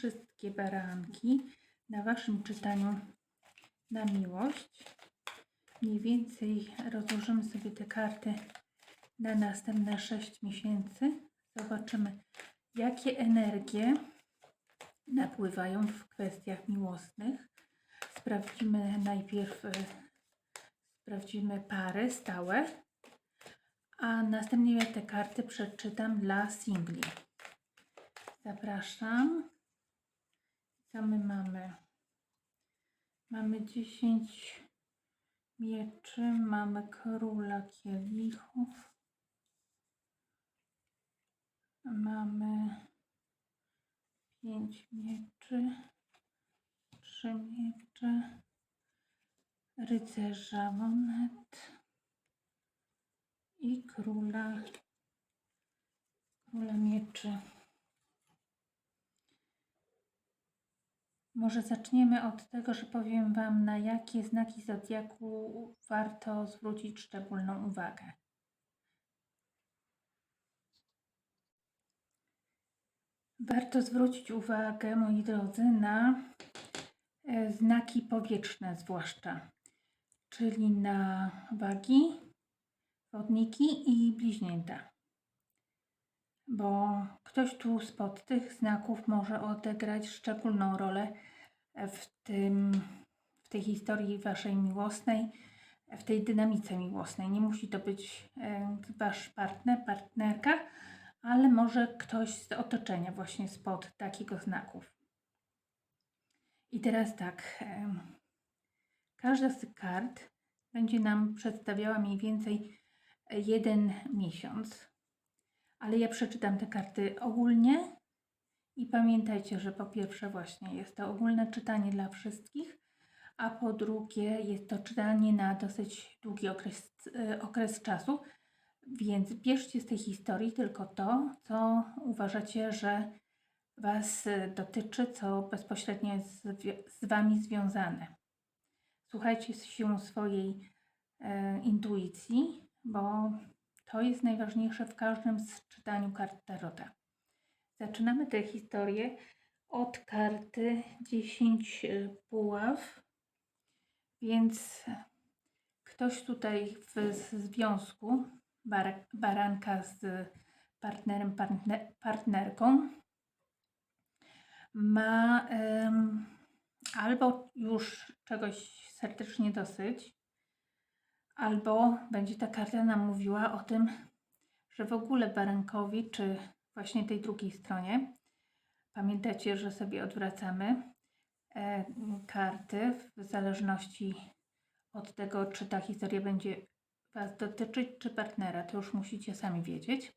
wszystkie baranki na Waszym czytaniu na miłość. Mniej więcej rozłożymy sobie te karty na następne 6 miesięcy. Zobaczymy, jakie energie napływają w kwestiach miłosnych. Sprawdzimy najpierw e, sprawdzimy pary stałe, a następnie te karty przeczytam dla singli. Zapraszam. Co my mamy? Mamy 10 mieczy, mamy króla kielichów, mamy 5 mieczy, 3 miecze, rycerza monet i króla, króla mieczy. Może zaczniemy od tego, że powiem Wam, na jakie znaki zodiaku warto zwrócić szczególną uwagę. Warto zwrócić uwagę, moi drodzy, na e, znaki powietrzne, zwłaszcza, czyli na wagi, wodniki i bliźnięta. Bo ktoś tu spod tych znaków może odegrać szczególną rolę w, tym, w tej historii waszej miłosnej, w tej dynamice miłosnej. Nie musi to być e, wasz partner, partnerka, ale może ktoś z otoczenia właśnie spod takiego znaków. I teraz tak, e, każda z kart będzie nam przedstawiała mniej więcej jeden miesiąc, ale ja przeczytam te karty ogólnie i pamiętajcie, że po pierwsze właśnie jest to ogólne czytanie dla wszystkich, a po drugie jest to czytanie na dosyć długi okres, e, okres czasu, więc bierzcie z tej historii tylko to, co uważacie, że Was dotyczy, co bezpośrednio jest z, z Wami związane. Słuchajcie się swojej e, intuicji, bo to jest najważniejsze w każdym z czytaniu kart Tarota. Zaczynamy tę historię od karty 10 buław, więc ktoś tutaj w związku, bar, baranka z partnerem, partner, partnerką, ma albo już czegoś serdecznie dosyć, albo będzie ta karta nam mówiła o tym, że w ogóle barankowi, czy właśnie tej drugiej stronie, pamiętacie, że sobie odwracamy e, karty w zależności od tego, czy ta historia będzie Was dotyczyć, czy partnera. To już musicie sami wiedzieć.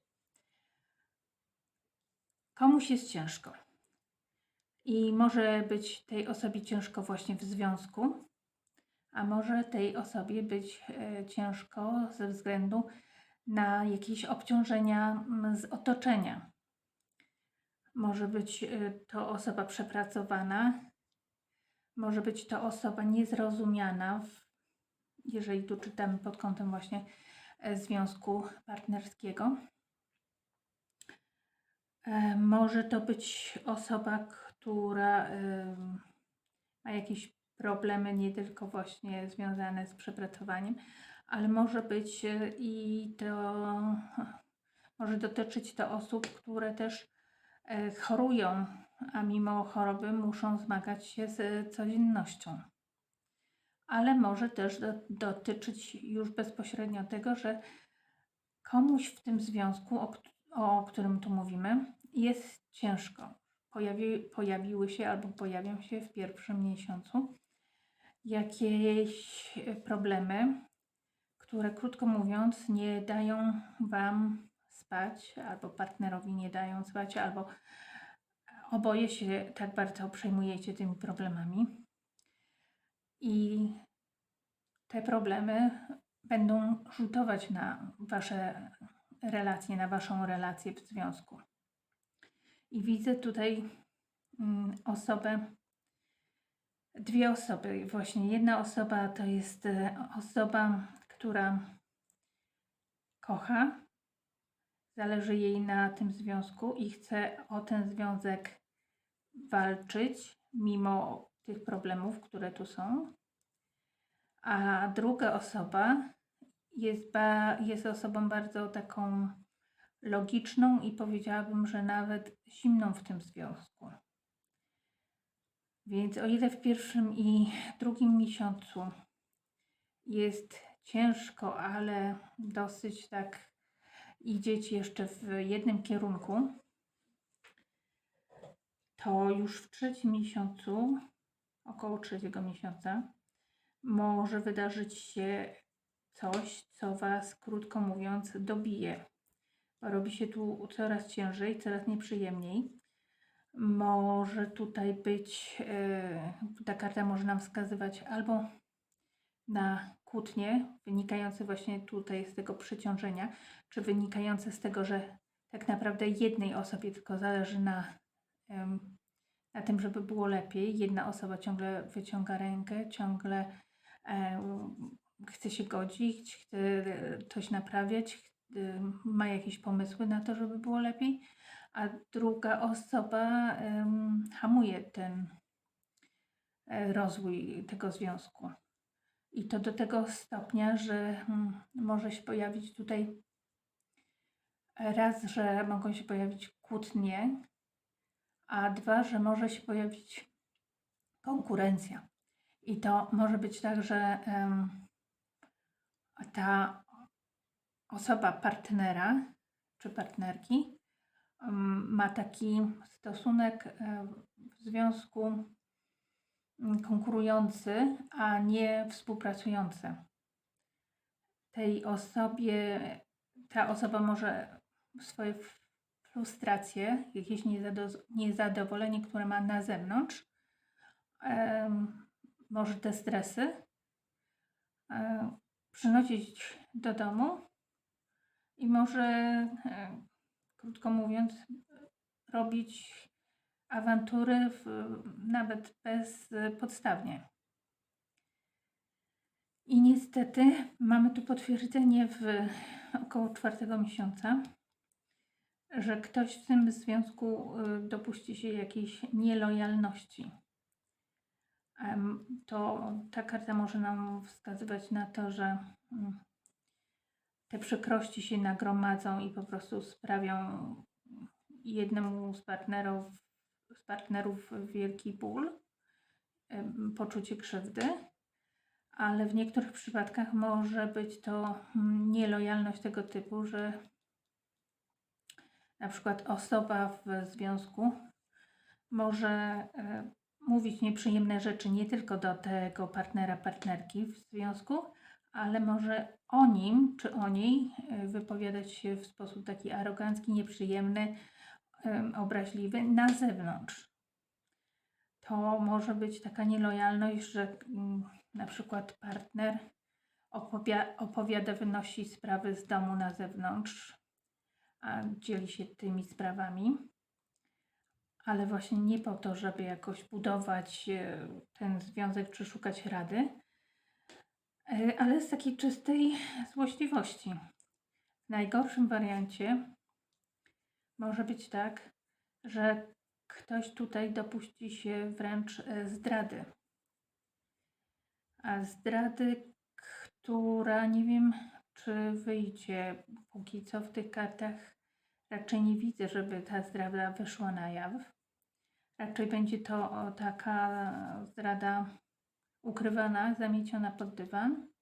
Komuś jest ciężko. I może być tej osobie ciężko właśnie w związku, a może tej osobie być e, ciężko ze względu na jakieś obciążenia mm, z otoczenia. Może być e, to osoba przepracowana, może być to osoba niezrozumiana, jeżeli tu czytamy pod kątem właśnie e, związku partnerskiego. Może to być osoba, która ma jakieś problemy nie tylko właśnie związane z przepracowaniem, ale może być e, i to może dotyczyć to osób, które też e, chorują, a mimo choroby muszą zmagać się z codziennością. Ale może też do, dotyczyć już bezpośrednio tego, że komuś w tym związku, o, o którym tu mówimy, jest ciężko. Pojawi, pojawiły się albo pojawią się w pierwszym miesiącu jakieś problemy, które krótko mówiąc nie dają Wam spać, albo partnerowi nie dają spać, albo oboje się tak bardzo przejmujecie tymi problemami. I te problemy będą rzutować na Wasze relacje, na Waszą relację w związku. I widzę tutaj mm, osobę, dwie osoby. Właśnie jedna osoba to jest e, osoba, która kocha, zależy jej na tym związku i chce o ten związek walczyć mimo tych problemów, które tu są. A druga osoba jest, ba, jest osobą bardzo taką logiczną i powiedziałabym, że nawet zimną w tym związku. Więc o ile w pierwszym i drugim miesiącu jest ciężko, ale dosyć tak idziecie jeszcze w jednym kierunku, to już w trzecim miesiącu, około trzeciego miesiąca, może wydarzyć się coś, co Was, krótko mówiąc, dobije. Robi się tu coraz ciężej, coraz nieprzyjemniej. Może tutaj być, e, ta karta może nam wskazywać albo na kłótnie, wynikające właśnie tutaj z tego przeciążenia, czy wynikające z tego, że tak naprawdę jednej osobie tylko zależy na, na tym, żeby było lepiej. Jedna osoba ciągle wyciąga rękę, ciągle em, chce się godzić, chce coś naprawiać, ch- ma jakieś pomysły na to, żeby było lepiej, a druga osoba hamuje ten e, rozwój tego związku. I to do tego stopnia, że mm, może się pojawić tutaj raz, że mogą się pojawić kłótnie, a dwa, że może się pojawić konkurencja. I to może być tak, że ta osoba partnera czy partnerki ma taki stosunek w związku konkurujący, a nie współpracujący. Tej osobie, ta osoba może swoje frustracje, jakieś niezado- niezadowolenie, które ma na zewnątrz, może te stresy e, przynosić do domu i może, e, krótko mówiąc, robić awantury w, nawet bezpodstawnie. I niestety mamy tu potwierdzenie w około czwartego miesiąca, że ktoś w tym związku y, dopuści się jakiejś nielojalności. To ta karta może nam wskazywać na to, że mm, te przykrości się nagromadzą i po prostu sprawią jednemu z partnerów, z partnerów wielki ból, poczucie krzywdy, ale w niektórych przypadkach może być to mm, nielojalność tego typu, że na przykład osoba w związku może e, mówić nieprzyjemne rzeczy nie tylko do tego partnera, partnerki w związku, ale może o nim czy o niej e, wypowiadać się w sposób taki arogancki, nieprzyjemny, em, obraźliwy na zewnątrz. To może być taka nielojalność, że mm, na przykład partner opowia- opowiada, wynosi sprawy z domu na zewnątrz, a dzieli się tymi sprawami, ale właśnie nie po to, żeby jakoś budować e, ten związek czy szukać rady, e, ale z takiej czystej złośliwości. W najgorszym wariancie może być tak, że ktoś tutaj dopuści się wręcz e, zdrady. A zdrady, która nie wiem, czy wyjdzie póki co w tych kartach. Raczej nie widzę, żeby ta zdrada wyszła na jaw. Raczej będzie to taka zdrada ukrywana, zamieciona pod dywan.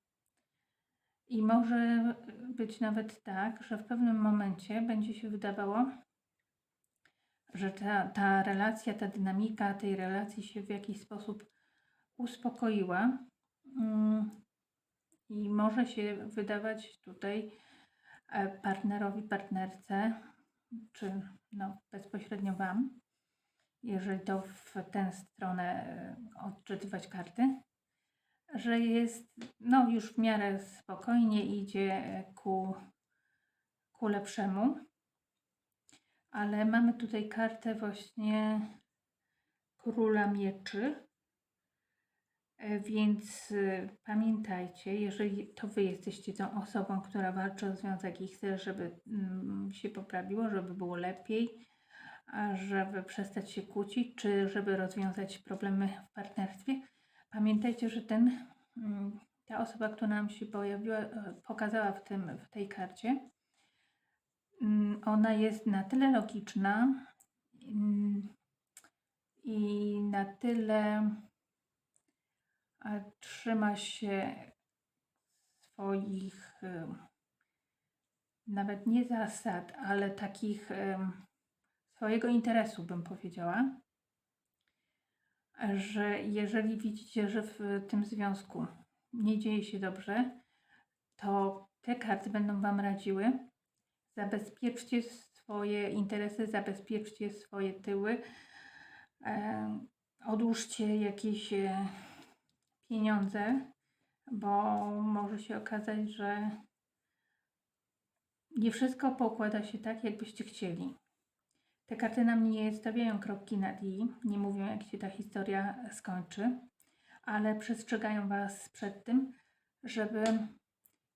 I może być nawet tak, że w pewnym momencie będzie się wydawało, że ta, ta relacja, ta dynamika tej relacji się w jakiś sposób uspokoiła. Mm, I może się wydawać tutaj e, partnerowi, partnerce, czy no, bezpośrednio Wam, jeżeli to w tę stronę e, odczytywać karty, że jest no, już w miarę spokojnie idzie ku, ku lepszemu. Ale mamy tutaj kartę właśnie króla mieczy. E, Więc y, pamiętajcie, jeżeli to Wy jesteście tą osobą, która walczy o związek i chce, żeby mm, się poprawiło, żeby było lepiej, żeby przestać się kłócić, czy żeby rozwiązać problemy w partnerstwie. Pamiętajcie, że ten, mm, ta osoba, która nam się pojawiła, e, pokazała w, tym, w tej karcie, mm, ona jest na tyle logiczna mm, i na tyle e, trzyma się swoich em, nawet nie zasad, ale takich em, swojego interesu, bym powiedziała, że jeżeli widzicie, że w tym związku nie dzieje się dobrze, to te karty będą Wam radziły. Zabezpieczcie swoje interesy, zabezpieczcie swoje tyły, e, odłóżcie jakieś e, pieniądze, bo może się okazać, że nie wszystko pokłada się tak, jakbyście chcieli. Te karty nam nie stawiają kropki nad i, nie mówią, jak się ta historia skończy, ale przestrzegają Was przed tym, żeby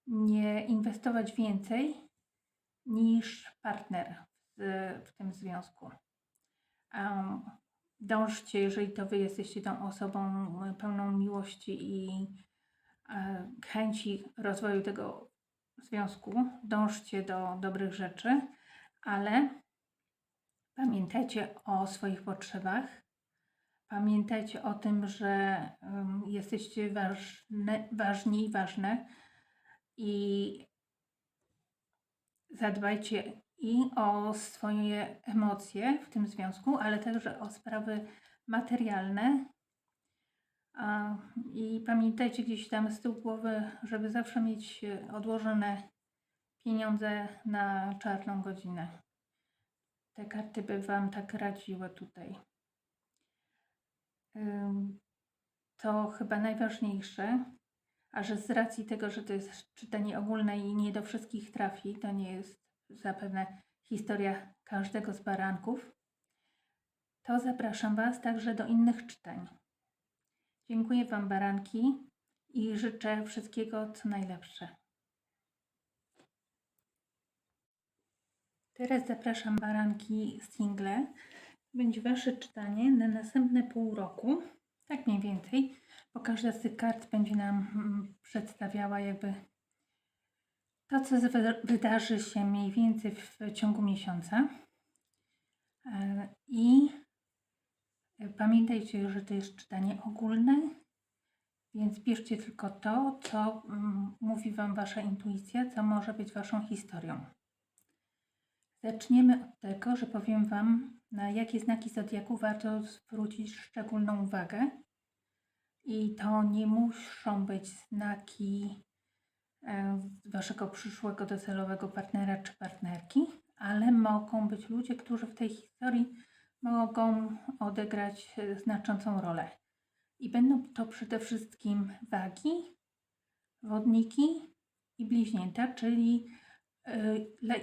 nie inwestować więcej niż partner w, w tym związku. Um, dążcie, jeżeli to Wy jesteście tą osobą pełną miłości i e, chęci rozwoju tego związku, dążcie do dobrych rzeczy, ale pamiętajcie o swoich potrzebach. Pamiętajcie o tym, że um, jesteście ważne, ważni i ważne i zadbajcie i o swoje emocje w tym związku, ale także o sprawy materialne. I pamiętajcie gdzieś tam z tyłu głowy, żeby zawsze mieć odłożone pieniądze na czarną godzinę. Te karty by Wam tak radziły tutaj. To chyba najważniejsze, a że z racji tego, że to jest czytanie ogólne i nie do wszystkich trafi, to nie jest zapewne historia każdego z baranków, to zapraszam Was także do innych czytań. Dziękuję Wam, baranki, i życzę wszystkiego, co najlepsze. Teraz zapraszam baranki single. Będzie Wasze czytanie na następne pół roku, tak mniej więcej, bo każda z tych kart będzie nam mm, przedstawiała jakby to, co wydarzy się mniej więcej w ciągu miesiąca. E, I pamiętajcie, że to jest czytanie ogólne, więc bierzcie tylko to, co mm, mówi Wam Wasza intuicja, co może być Waszą historią. Zaczniemy od tego, że powiem Wam, na jakie znaki zodiaku warto zwrócić szczególną uwagę. I to nie muszą być znaki e, Waszego przyszłego docelowego partnera czy partnerki, ale mogą być ludzie, którzy w tej historii mogą odegrać e, znaczącą rolę. I będą to przede wszystkim wagi, wodniki i bliźnięta, czyli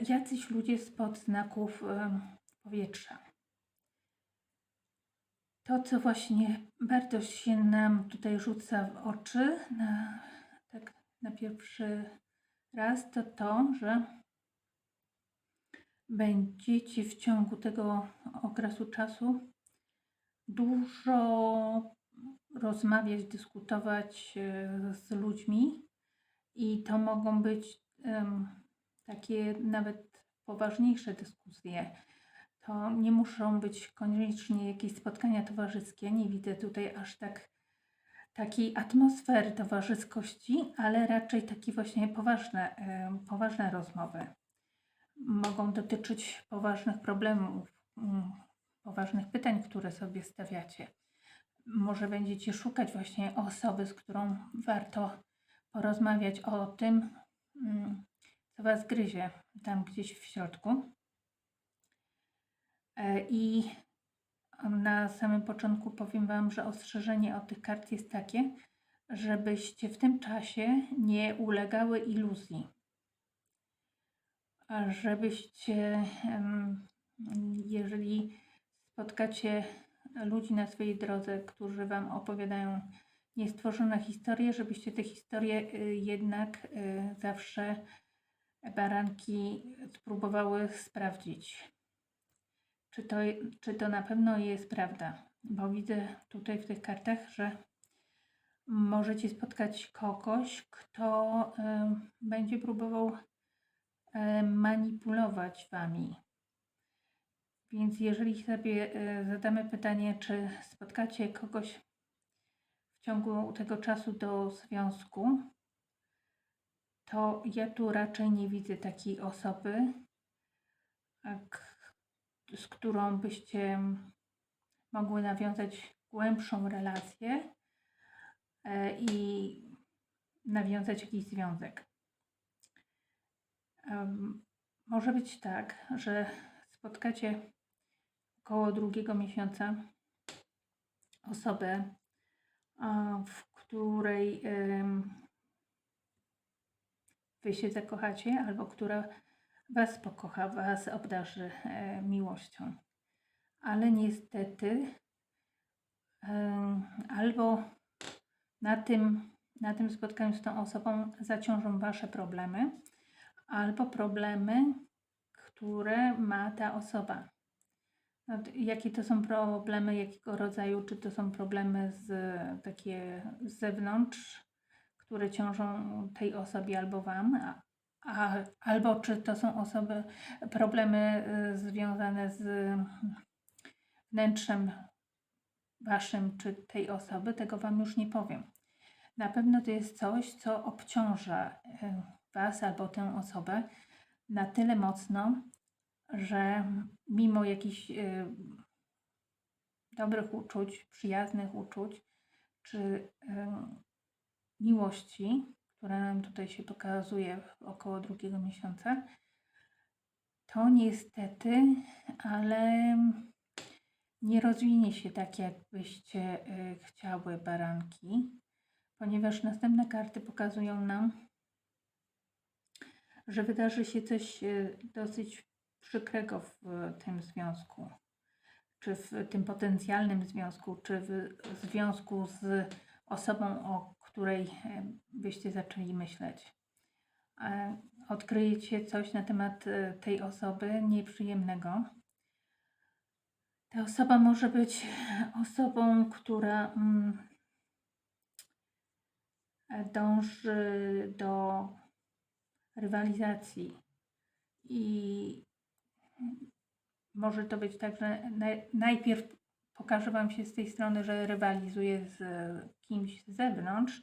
jacyś ludzie spod znaków y, powietrza. To, co właśnie bardzo się nam tutaj rzuca w oczy na, tak na pierwszy raz, to to, że będziecie w ciągu tego okresu czasu dużo rozmawiać, dyskutować e, z ludźmi i to mogą być em, takie nawet poważniejsze dyskusje. To nie muszą być koniecznie jakieś spotkania towarzyskie. Nie widzę tutaj aż tak takiej atmosfery towarzyskości, ale raczej takie właśnie poważne, em, poważne rozmowy. Mogą dotyczyć poważnych problemów, mm, poważnych pytań, które sobie stawiacie może będziecie szukać właśnie osoby, z którą warto porozmawiać o tym, co Was gryzie tam gdzieś w środku. E, I na samym początku powiem Wam, że ostrzeżenie od tych kart jest takie, żebyście w tym czasie nie ulegały iluzji. Żebyście, jeżeli spotkacie ludzi na swojej drodze, którzy Wam opowiadają niestworzone historie, żebyście te historie y, jednak y, zawsze baranki spróbowały sprawdzić. czy to, czy to na pewno jest prawda, bo widzę tutaj w tych kartach, że możecie spotkać kogoś, kto e, będzie próbował e, manipulować wami. Więc jeżeli sobie e, zadamy pytanie, czy spotkacie kogoś w ciągu tego czasu do związku, to ja tu raczej nie widzę takiej osoby, z którą byście mogły nawiązać głębszą relację e, i nawiązać jakiś związek. Może być tak, że spotkacie około drugiego miesiąca osobę, w której wy się zakochacie, albo która was pokocha, was obdarzy e, miłością. Ale niestety em, albo na tym, na tym spotkaniu z tą osobą zaciążą wasze problemy, albo problemy, które ma ta osoba. No, jakie to są problemy, jakiego rodzaju, czy to są problemy z takie z zewnątrz, które ciążą tej osobie albo wam, a, a, albo czy to są osoby, problemy y, związane z wnętrzem waszym czy tej osoby, tego wam już nie powiem. Na pewno to jest coś, co obciąża y, was albo tę osobę na tyle mocno, że mimo jakichś y, dobrych uczuć, przyjaznych uczuć, czy y, miłości, która nam tutaj się pokazuje około drugiego miesiąca, to niestety, ale nie rozwinie się tak, jakbyście y, chciały baranki, ponieważ następne karty pokazują nam, że wydarzy się coś y, dosyć przykrego w tym związku, czy w tym potencjalnym związku, czy w związku z osobą, o której e, byście zaczęli myśleć. E, Odkryjecie coś na temat e, tej osoby nieprzyjemnego. Ta osoba może być osobą, która mm, e, dąży do rywalizacji i może to być tak, że naj- najpierw pokaże Wam się z tej strony, że rywalizuje z kimś z zewnątrz,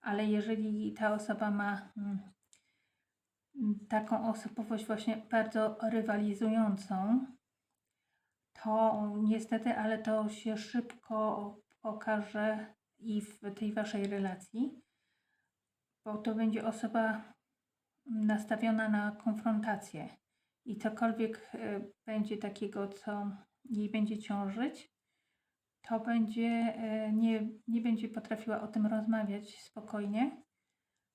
ale jeżeli ta osoba ma mm, taką osobowość właśnie bardzo rywalizującą, to niestety, ale to się szybko pokaże i w tej Waszej relacji, bo to będzie osoba nastawiona na konfrontację i cokolwiek e, będzie takiego, co jej będzie ciążyć, to będzie, e, nie, nie będzie potrafiła o tym rozmawiać spokojnie,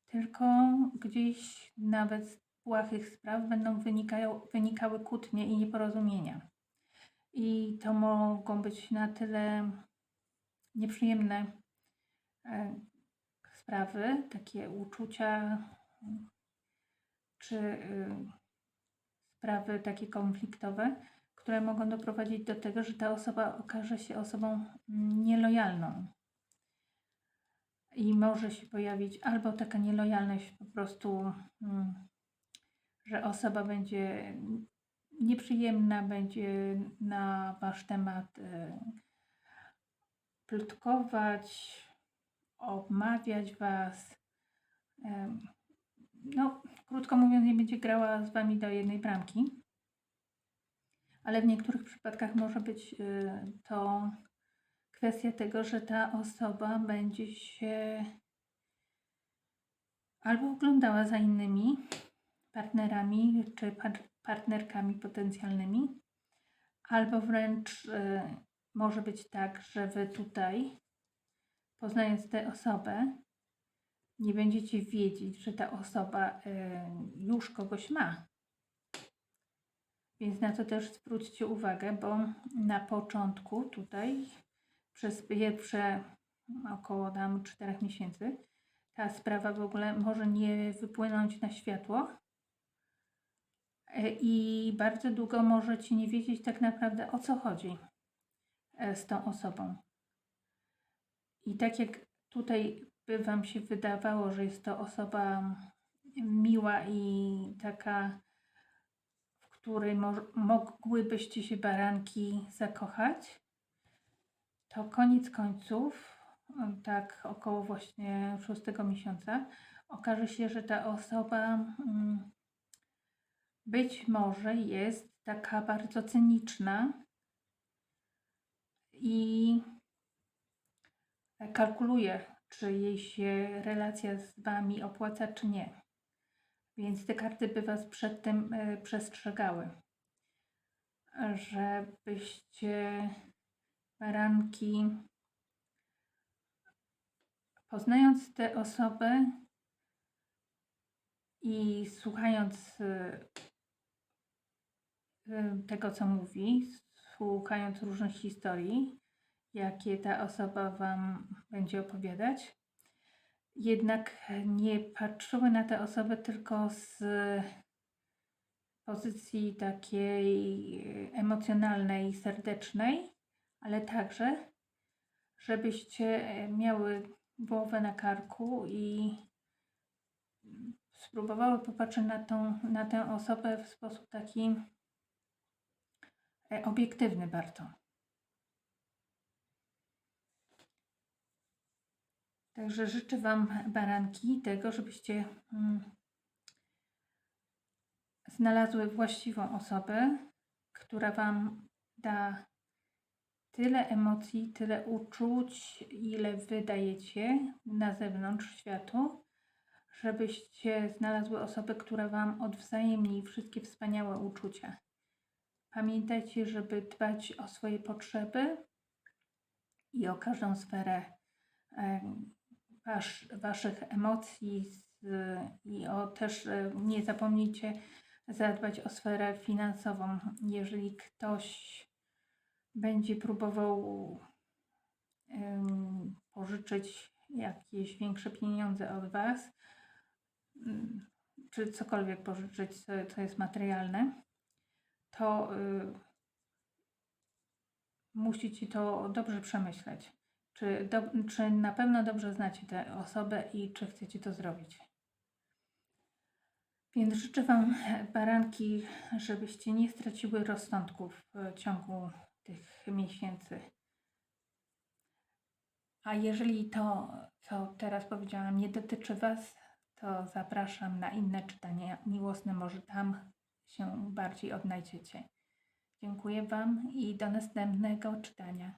tylko gdzieś nawet z błahych spraw będą wynikają, wynikały kłótnie i nieporozumienia. I to mogą być na tyle nieprzyjemne e, sprawy, takie uczucia, czy y, sprawy takie konfliktowe, które mogą doprowadzić do tego, że ta osoba okaże się osobą mm, nielojalną. I może się pojawić albo taka nielojalność po prostu, mm, że osoba będzie nieprzyjemna, będzie na wasz temat y, plotkować, obmawiać was. No, krótko mówiąc, nie będzie grała z wami do jednej bramki. Ale w niektórych przypadkach może być y, to kwestia tego, że ta osoba będzie się albo oglądała za innymi partnerami czy par- partnerkami potencjalnymi, albo wręcz y, może być tak, że wy tutaj, poznając tę osobę, nie będziecie wiedzieć, że ta osoba y, już kogoś ma. Więc na to też zwróćcie uwagę, bo na początku tutaj przez pierwsze około tam 4 miesięcy ta sprawa w ogóle może nie wypłynąć na światło E, I bardzo długo możecie nie wiedzieć tak naprawdę o co chodzi e, z tą osobą. I tak jak tutaj by Wam się wydawało, że jest to osoba miła i taka, której mo- mogłybyście się baranki zakochać, to koniec końców, tak około właśnie szóstego miesiąca, okaże się, że ta osoba mm, być może jest taka bardzo cyniczna i kalkuluje, czy jej się relacja z Wami opłaca, czy nie. Więc te karty by Was przed tym e, przestrzegały, żebyście baranki, poznając tę osobę i słuchając e, e, tego, co mówi, słuchając różnych historii, jakie ta osoba Wam będzie opowiadać, jednak nie patrzyły na tę osobę tylko z pozycji takiej emocjonalnej, serdecznej, ale także, żebyście miały głowę na karku i spróbowały popatrzeć na, tą, na tę osobę w sposób taki e, obiektywny bardzo. Także życzę Wam baranki tego, żebyście mm, znalazły właściwą osobę, która Wam da tyle emocji, tyle uczuć, ile wydajecie na zewnątrz światu, żebyście znalazły osobę, która Wam odwzajemni wszystkie wspaniałe uczucia. Pamiętajcie, żeby dbać o swoje potrzeby i o każdą sferę wasz, Waszych emocji z, i o też e, nie zapomnijcie zadbać o sferę finansową. Jeżeli ktoś będzie próbował pożyczyć jakieś większe pieniądze od Was, czy cokolwiek pożyczyć, co, co jest materialne, to y, musicie to dobrze przemyśleć. Czy, do, czy na pewno dobrze znacie tę osobę i czy chcecie to zrobić. Więc życzę Wam, baranki, żebyście nie straciły rozsądków w ciągu tych miesięcy. A jeżeli to, co teraz powiedziałam, nie dotyczy Was, to zapraszam na inne czytania miłosne, może tam się bardziej odnajdziecie. Dziękuję Wam i do następnego czytania.